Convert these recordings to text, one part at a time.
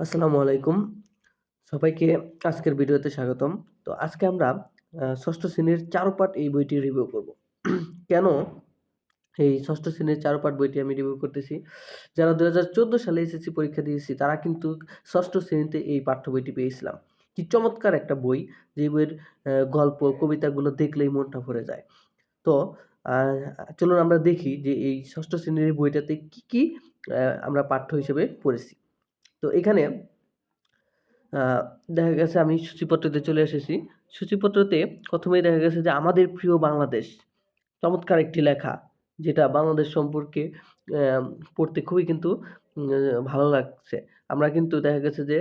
আসসালামু আলাইকুম। সবাইকে আজকের ভিডিওতে স্বাগতম। তো আজকে আমরা ষষ্ঠ শ্রেণির চারুপাঠ এই বইটি রিভিউ করব। কেন এই ষষ্ঠ শ্রেণির চারুপাঠ বইটি আমি রিভিউ করতেছি? যারা ২০১৪ সালে এসএসসি পরীক্ষা দিয়েছি তারা কিন্তু ষষ্ঠ শ্রেণীতে এই পাঠ্য বইটি পেয়েছিলাম। কি চমৎকার একটা বই! যে বইয়ের গল্প, কবিতাগুলো দেখলেই মনটা ভরে যায়। তো চলুন আমরা দেখি যে এই ষষ্ঠ শ্রেণির বইটাতে কি, কি আমরা পাঠ্য হিসেবে পড়েছি। তো এখানে দেখা গেছে আমি সূচিপত্রতে চলে এসেছি। সূচিপত্রতে প্রথমেই দেখা গেছে যে আমাদের প্রিয় বাংলাদেশ। চমৎকার একটি লেখা। যেটা বাংলাদেশ সম্পর্কে পড়তে খুবই কিন্তু ভালো লাগছে। আমরা কিন্তু দেখা গেছে যে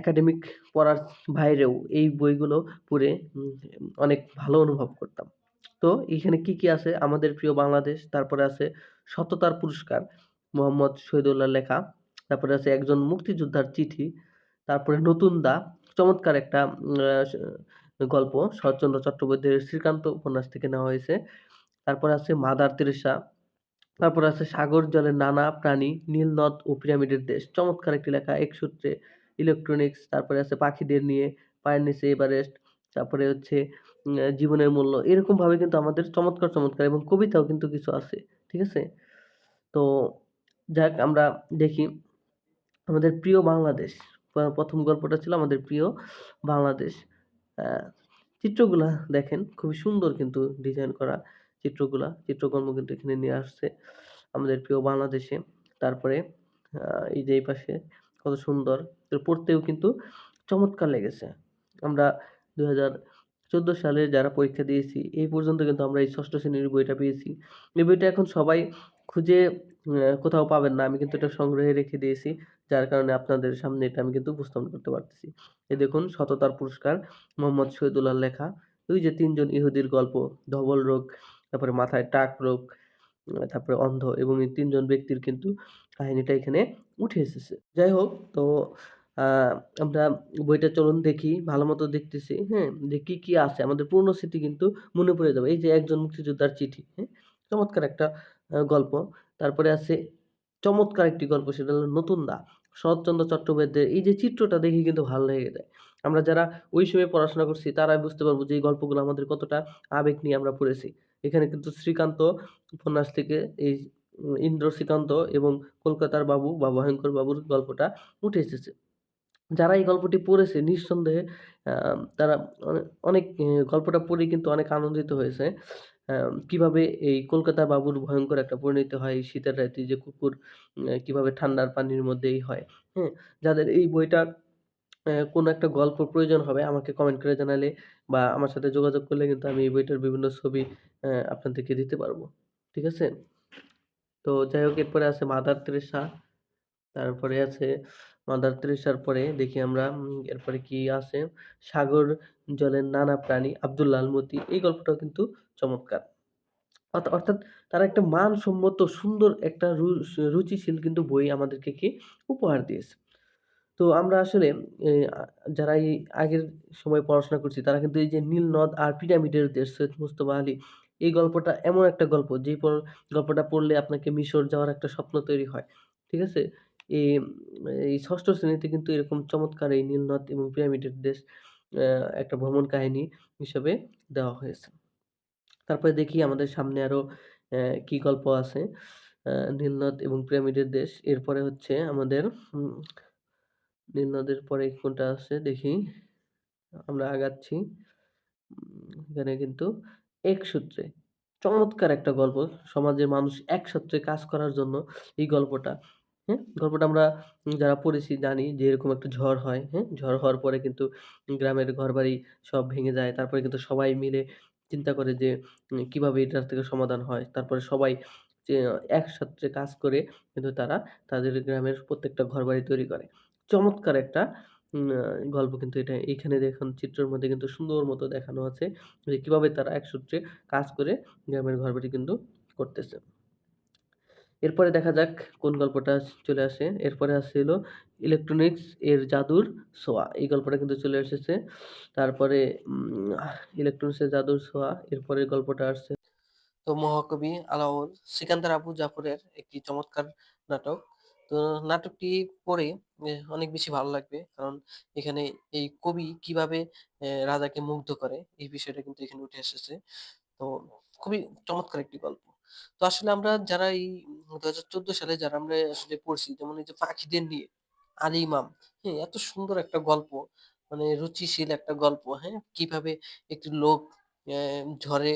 একাডেমিক পড়ার বাইরেও এই বইগুলো পড়ে অনেক ভালো অনুভব করতাম। তো এখানে কি, কি আছে? আমাদের প্রিয় বাংলাদেশ, তারপরে আছে সততার পুরস্কার, মোহাম্মদ শহীদুল্লাহ লেখা। তারপরে আছে একজন মুক্তিযোদ্ধার চিঠি। তারপরে নতুন দা, চমৎকার একটা গল্প শরৎচন্দ্র চট্টোপাধ্যায়ের শ্রীকান্ত উপন্যাস থেকে নেওয়া হয়েছে। তারপরে আছে মাদার তেরেসা। তারপরে আছে সাগর জলের নানা প্রাণী, নীল নদ ও পিরামিডের দেশ। চমৎকার একটি লেখা একসূত্রে, ইলেকট্রনিক্স, তারপরে আছে পাখিদের নিয়ে, পায়ের নিচে এভারেস্ট, তারপরে হচ্ছে জীবনের মূল্য। এরকমভাবে কিন্তু আমাদের চমৎকার, চমৎকার এবং কবিতাও কিন্তু কিছু আছে। ঠিক আছে? তো যাক আমরা দেখি আমাদের প্রিয় বাংলাদেশ। প্রথম গল্পটা ছিল আমাদের প্রিয় বাংলাদেশ। চিত্রগুলা দেখেন, খুবই সুন্দর কিন্তু ডিজাইন করা চিত্রগুলা। চিত্রকর্ম কিন্তু এখানে নিয়ে আসছে আমাদের প্রিয় বাংলাদেশে। তারপরে এই যে এই পাশে কত সুন্দর। পড়তেও কিন্তু চমৎকার লেগেছে। আমরা ২০১৪ সালে যারা পরীক্ষা দিয়েছি, এই পর্যন্ত কিন্তু আমরা এই ষষ্ঠ শ্রেণির বইটা পেয়েছি। এই বইটা এখন সবাই খুঁজে কোথাও পাবেন না। আমি কিন্তু এটা সংগ্রহে রেখে দিয়েছি। যার কারণে আপনাদের সামনে এটা আমি কিন্তু উপস্থাপন করতে পারতেছি। এই দেখুন সততার পুরস্কার, মোহাম্মদ শহীদুল্লাহর লেখা। ওই যে তিনজন ইহুদির গল্প, ধবল রোগ, তারপরে মাথায় টাক রোগ, তারপরে অন্ধ এবং এই তিনজন ব্যক্তির কিন্তু কাহিনীটা এখানে উঠে এসেছে। যাই হোক তো আমরা বইটা চলুন দেখি, ভালো মতো দেখতেছি, হ্যাঁ? যে কি, কি আছে আমাদের পুরনো স্মৃতি কিন্তু মনে পড়ে যাবে। এই যে একজন মুক্তিযোদ্ধার চিঠি, হ্যাঁ? চমৎকার একটা গল্প। তারপরে আছে চমৎকার একটি গল্প সেটা হলো নতুন দা। শরৎচন্দ্র চট্টোপাধ্যায়ের এই যে চিত্রটা দেখে কিন্তু ভালো লেগে যায়। আমরা যারা ওই সময় পড়াশোনা করছি, তারাই বুঝতে পারব যে এই গল্পগুলো আমাদের কতটা আবেগ নিয়ে আমরা পড়েছি। এখানে কিন্তু শ্রীকান্ত উপন্যাস থেকে এই ইন্দ্র শ্রীকান্ত এবং কলকাতার বাবু বা ভয়ঙ্কর বাবুর গল্পটা উঠে এসেছে। যারা এই গল্পটি পড়েছে, নিঃসন্দেহে তারা অনেক গল্পটা পড়ে কিন্তু অনেক আনন্দিত হয়েছে। কীভাবে এই কলকাতার বাবুর ভয়ঙ্কর একটা পরিণতি হয় এই শীতের রাতে যে কুকুর কীভাবে ঠান্ডার পানির মধ্যেই হয়, হ্যাঁ? যাদের এই বইটার অ্যা কোনো একটা গল্প প্রয়োজন হবে আমাকে কমেন্ট করে জানালে বা আমার সাথে যোগাযোগ করলে কিন্তু আমি এই বইটার বিভিন্ন ছবি আপনাদেরকে দিতে পারব। ঠিক আছে? তো যাই হোক এরপরে আছে মাদার তেরেসা, তারপরে আছে মাদার তেরেসার পরে দেখি আমরা এরপরে কি আছে? সাগর জলের নানা প্রাণী, আব্দুল্লাহ আল মতি। এই গল্পটাও কিন্তু চমৎকার। অর্থা অর্থাৎ তারা একটা মানসম্মত সুন্দর একটা রুচিশীল কিন্তু বই আমাদেরকে কি উপহার দিয়েছে। তো আমরা আসলে যারা এই আগের সময় পড়াশোনা করছি তারা কিন্তু এই যে নীল নদ আর পিরামিডের দেশ সৈয়দ মুজতবা আলী এই গল্পটা এমন একটা গল্প পর গল্পটা পড়লে আপনাকে মিশর যাওয়ার একটা স্বপ্ন তৈরি হয়। ঠিক আছে? এই ষষ্ঠ শ্রেণীতে কিন্তু এরকম চমৎকার এই নীল নদ এবং পিরামিডের দেশ একটা ভ্রমণ কাহিনী হিসেবে দেওয়া হয়েছে। তারপরে দেখি আমাদের সামনে আরও কি গল্প আছে। নীলনদ এবং পিরামিডের দেশ। এরপরে হচ্ছে আমাদের নীলনদের পরে কোনটা আছে দেখি। আমরা আগাচ্ছি। এখানে কিন্তু একসূত্রে চমৎকার একটা গল্প। সমাজের মানুষ একসূত্রে কাজ করার জন্য এই গল্পটা, হ্যাঁ? গল্পটা আমরা যারা পড়েছি জানি যে এরকম একটা ঝড় হয়, হ্যাঁ? ঝড় হওয়ার পরে কিন্তু গ্রামের ঘরবাড়ি সব ভেঙে যায়। তারপরে কিন্তু সবাই মিলে চিন্তা করে যে কীভাবে এটার থেকে সমাধান হয়। তারপরে সবাই যে একসাথে কাজ করে কিন্তু তারা তাদের গ্রামের প্রত্যেকটা ঘরবাড়ি তৈরি করে। চমৎকার একটা গল্প কিন্তু এটা এইখানে দেখুন চিত্রের মধ্যে কিন্তু সুন্দর মতো দেখানো আছে যে কীভাবে তারা একসূত্রে কাজ করে গ্রামের ঘরবাড়ি কিন্তু করতেছে। এরপরে দেখা যাক কোন গল্পটা চলে আসে। এরপরে আসছে হলো ইলেকট্রনিক্স এর জাদুর ছোঁয়া। এই গল্পটা কিন্তু চলে এসেছে। তারপরে, উম ইলেকট্রনিক্স এর জাদুর ছোঁয়া। এরপরের গল্পটা আসছে তো মহাকবি আলাউল, সিকান্দার আবু জাফরের একটি চমৎকার নাটক। তো নাটকটি পড়ে অনেক বেশি ভালো লাগবে। কারণ এখানে এই কবি কীভাবে রাজাকে মুগ্ধ করে, এই বিষয়টা কিন্তু এখানে উঠে এসেছে। তো খুবই চমৎকার একটি গল্প। তো আসলে আমরা যারা এই ২০১৪ সালে যারা আমরা আসলে পড়ছি যেমন এই যে পাখিদের নিয়ে 'আলী ইমাম' হ্যাঁ? এত সুন্দর একটা গল্প মানে রুচিশীল একটা গল্প, হ্যাঁ? কীভাবে একটি লোক অ্যা ঝড়ে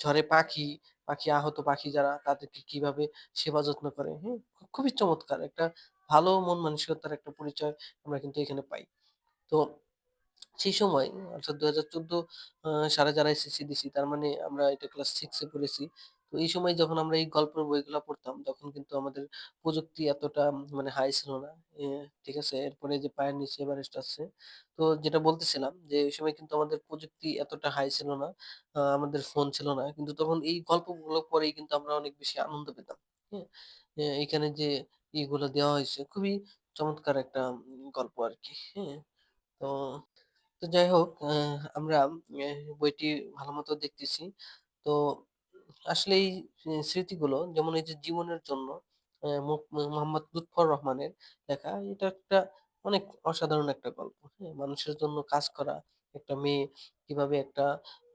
ঝড়ে পাখি, পাখি আহত পাখি যারা তাদেরকে কীভাবে সেবা যত্ন করে, হ্যাঁ? খুবই চমৎকার একটা ভালো মন মানসিকতার একটা পরিচয় আমরা কিন্তু এখানে পাই। তো সেই সময় অর্থাৎ ২০১৪ আ সালে যারা এসএসসি দিছি তার মানে আমরা এটা ক্লাস সিক্সে পড়েছি। তো এই সময় যখন আমরা এই গল্পের বইগুলো পড়তাম, তখন কিন্তু আমাদের প্রযুক্তি এতটা মানে হাই ছিল না। ঠিক আছে? এরপরে যে পায়ের নিচে এভারেস্ট আছে। তো যেটা বলতেছিলাম যে ওই সময় কিন্তু আমাদের প্রযুক্তি এতটা হাই ছিল না। আ, আমাদের ফোন ছিল না। কিন্তু তখন এই গল্পগুলো পড়েই কিন্তু আমরা অনেক বেশি আনন্দ পেতাম। হ্যাঁ? এখানে যে ইগুলো দেওয়া হয়েছে, খুবই চমৎকার একটা গল্প আরকি। হ্যাঁ? তো তো যাই হোক, আ, আমরা বইটি ভালোমতো দেখতেছি। তো আসলে এই স্মৃতিগুলো, যেমন এই যে জীবনের জন্য আ মো, মোহাম্মদ লুৎফর রহমানের লেখা, এটা একটা অনেক অসাধারণ একটা গল্প। হ্যাঁ? মানুষের জন্য কাজ করা, একটা মেয়ে কীভাবে একটা,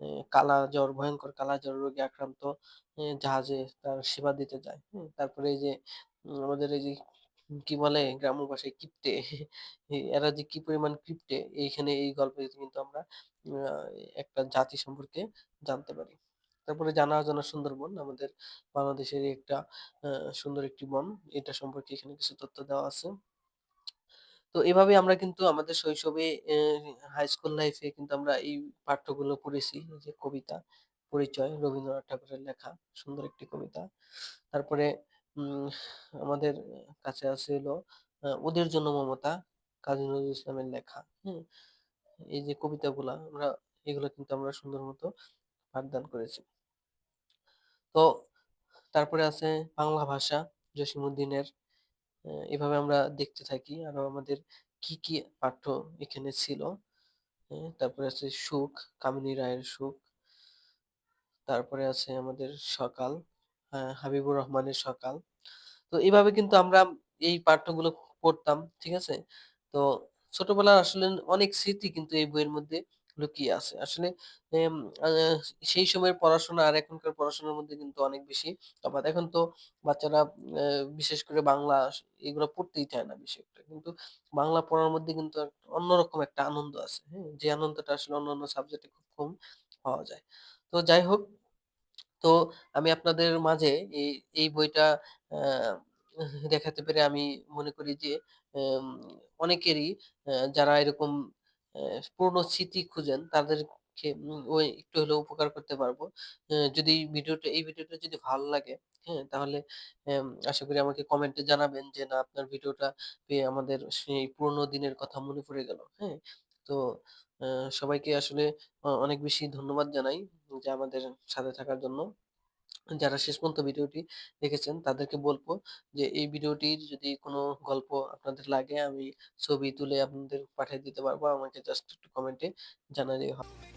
এ কালাজ্বর ভয়ংকর কালাজ্বর রোগে আক্রান্ত জাহাজে তার সেবা দিতে যায়। হুম? তারপরে এই যে আমাদের এই যে, কি বলে গ্রাম্য ভাষায় কিপ্টে এরা যে কি পরিমাণ কিপ্টে, এইখানে এই গল্পে কিন্তু আমরা একটা জাতি সম্পর্কে জানতে পারি। তারপরে জানা অজানা সুন্দরবন আমাদের বাংলাদেশের একটা সুন্দর একটি বন। এটা সম্পর্কে এখানে কিছু তথ্য দেওয়া আছে। তো এভাবে আমরা কিন্তু আমাদের শৈশবে হাই স্কুল লাইফে কিন্তু আমরা এই পাঠ্যগুলো পড়েছি। যে কবিতা, পরিচয় রবীন্দ্রনাথ ঠাকুরের লেখা সুন্দর একটি কবিতা। তারপরে আমাদের কাছে আছে হলো 'ওদের জন্য মমতা' কাজী নজরুল ইসলামের লেখা। হুম? এই যে কবিতাগুলা আমরা এগুলো কিন্তু আমরা সুন্দর মতো পাঠদান করেছি। তো তারপরে আছে বাংলা ভাষা জসীমউদ্দিনের। এভাবে আমরা দেখতে থাকি। আরও আমাদের কি, কি পাঠ্য এখানে ছিল। হ্যাঁ? তারপরে আছে সুখ, কামিনী রায়ের সুখ। তারপরে আছে আমাদের সকাল, আ হাবিবুর রহমানের সকাল। তো এভাবে কিন্তু আমরা এই পাঠ্যগুলো পড়তাম। ঠিক আছে? তো ছোটবেলার আসলে অনেক স্মৃতি কিন্তু এই বইয়ের মধ্যে লুকিয়ে আছে। আসলে সেই সময়ের পড়াশোনা আর এখনকার পড়াশোনার মধ্যে কিন্তু অনেক বেশি তফাৎ। এখন তো বাচ্চারা আ বিশেষ করে বাংলা এগুলো পড়তেই চায় না বেশি একটা। কিন্তু বাংলা পড়ার মধ্যে কিন্তু অন্যরকম একটা আনন্দ আছে। হ্যাঁ? যে আনন্দটা আসলে অন্যান্য সাবজেক্টে খুব কম পাওয়া যায়। তো যাই হোক তো আমি আপনাদের মাঝে এই, এই বইটা আ দেখাতে পেরে আমি মনে করি যে এম অনেকেরই যারা এরকম পুরনো স্মৃতি খুঁজেন তাদেরকে ওই একটু হলেও উপকার করতে পারব। অ্যা যদি ভিডিওটা এই ভিডিওটা যদি ভালো লাগে, হ্যাঁ? তাহলে এম আশা করি আমাকে কমেন্টে জানাবেন যে, না আপনার ভিডিওটা পেয়ে আমাদের সেই পুরোনো দিনের কথা মনে পড়ে গেল। হ্যাঁ? তো আ সবাইকে আসলে অনেক বেশি ধন্যবাদ জানাই যে আমাদের সাথে থাকার জন্য। যারা শেষ পর্যন্ত ভিডিওটি দেখেছেন তাদেরকে বলব যে, এই ভিডিওটির যদি কোনো গল্প আপনাদের লাগে, আমি ছবি তুলে আপনাদের পাঠিয়ে দিতে পারব। আমাকে জাস্ট একটু কমেন্টে জানালেই হবে।